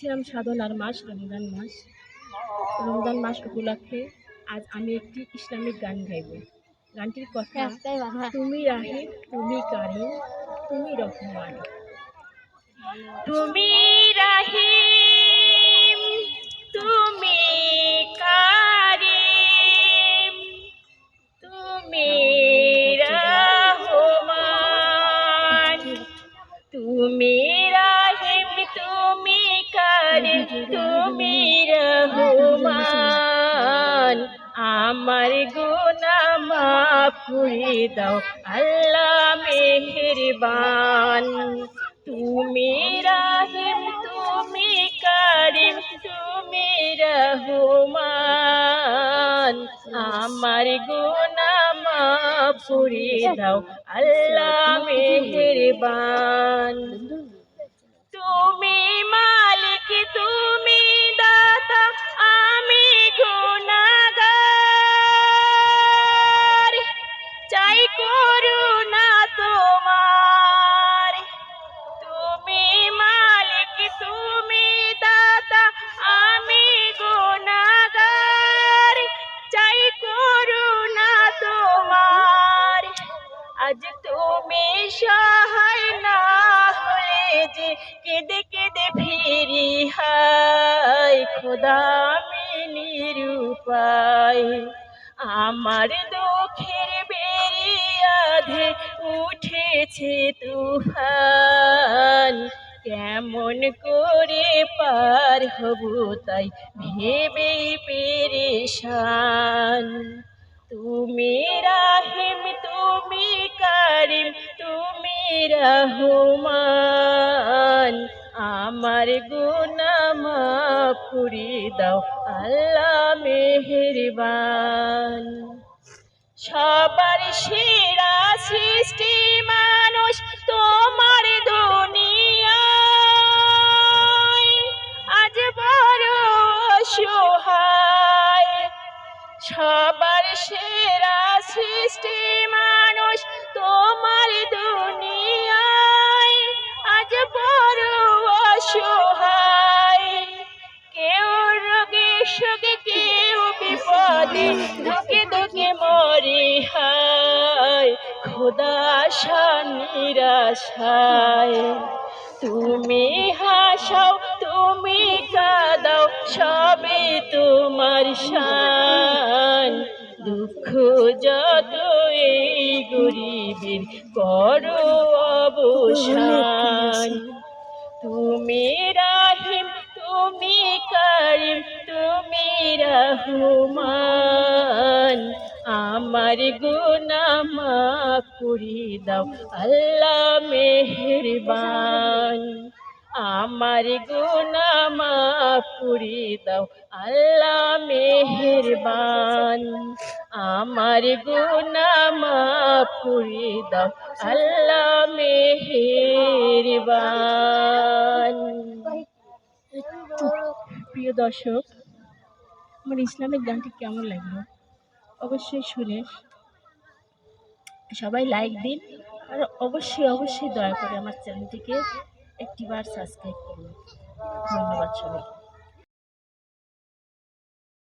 সিয়াম সাধনার মাস রমজান মাস। রমজান মাস উপলক্ষে আজ আমি একটি ইসলামিক গান গাইব। গানটির কথা তুমি রাহে তুমি কারিম তুমি রহমান। তুমি গুনাহ মাফ দাও, আল্লাহ মেহেরবান। তুমি রাহিম, তুমি কারিম, তুমি রহমান। আমার গুনাহ মাফ দাও, আল্লাহ মেহেরবান। যে কেঁদে কেঁদে ফিরি হাই খোদা আমি নিরুপায় আমার দুঃখের বেরিয়াধে উঠেছে তুফান। কেমন করে পার হব তাই ভেবে পেরেশান। তুমি রাহিম, তুমি কারিম, তুমি রহমান। আমার গুনাহ মাফ করে দাও, আল্লাহ মেহেরবান। সবার সেরা সৃষ্টি মানুষ তোমার দুনিয়ায়। আজ বড় অসহায় সবার সেরা সৃষ্টি মানুষ আশা নিরাশায়। তুমি হাসাও, তুমি কাদাও সবে তোমার শান। দুঃখ যত এই গরিবের করো অবসান। তুমি রাহিম, তুমি কারিম, তুমি রহমান। আমার গুনাহ মাফ করে দাও, আল্লাহ মেহেরবান। আমার গুনাহ মাফ করে দাও, আল্লাহ মেহেরবান। আমার গুনাহ মাফ করে দাও, আল্লাহ মেহেরবান। প্রিয় দর্শক, আমার ইসলামিক গানটি কেমন লাগল? অবশ্যই শুনে সবাই লাইক দিন আর অবশ্যই অবশ্যই দয়া করে আমার চ্যানেলটিকে একটিবার সাবস্ক্রাইব করুন। ধন্যবাদ সবাইকে।